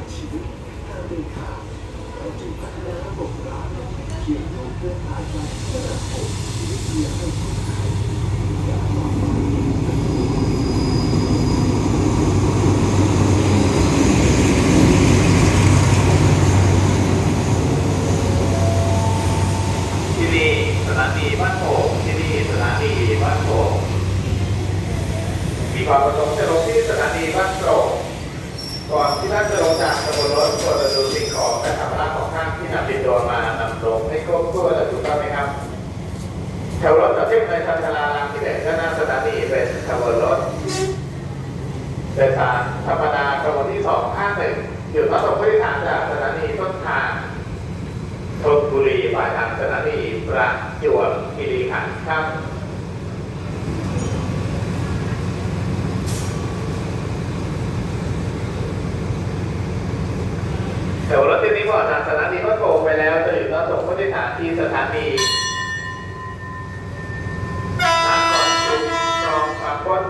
าชีวิตการเดินทางเราจึงพัฒนาระบบร้างเชื่อมโยงเครือข่ายการคมนาคมชีวิตเดียวให้คนไทยอย่างปลอดภัยที่นี่สถานีบ้านโป่งมีความประสงค์จะลงที่สถานีบ้านโปร่ง ตัวมานำลงให้ครบถ้วนถูกต้องไหมครับแถวรถจะเทียบในทันชาลารางที่หนึ่งด้านหน้าสถานีเป็นขบวนรถเดินทางธรรมดาขบวนที่สองข้างหนึ่งหยุดรับส่งผู้โดยสางจากสถานีต้นทางธนบุรีปลายทางสถานีประจวบคีรีขันธ์ครับ ถจะนี้ก่อนจากสถานีพรโขงไปแล้วจะอยู่รับส่งผู้โดยสารที่สถานีทางก่อนจุดจอมสามพน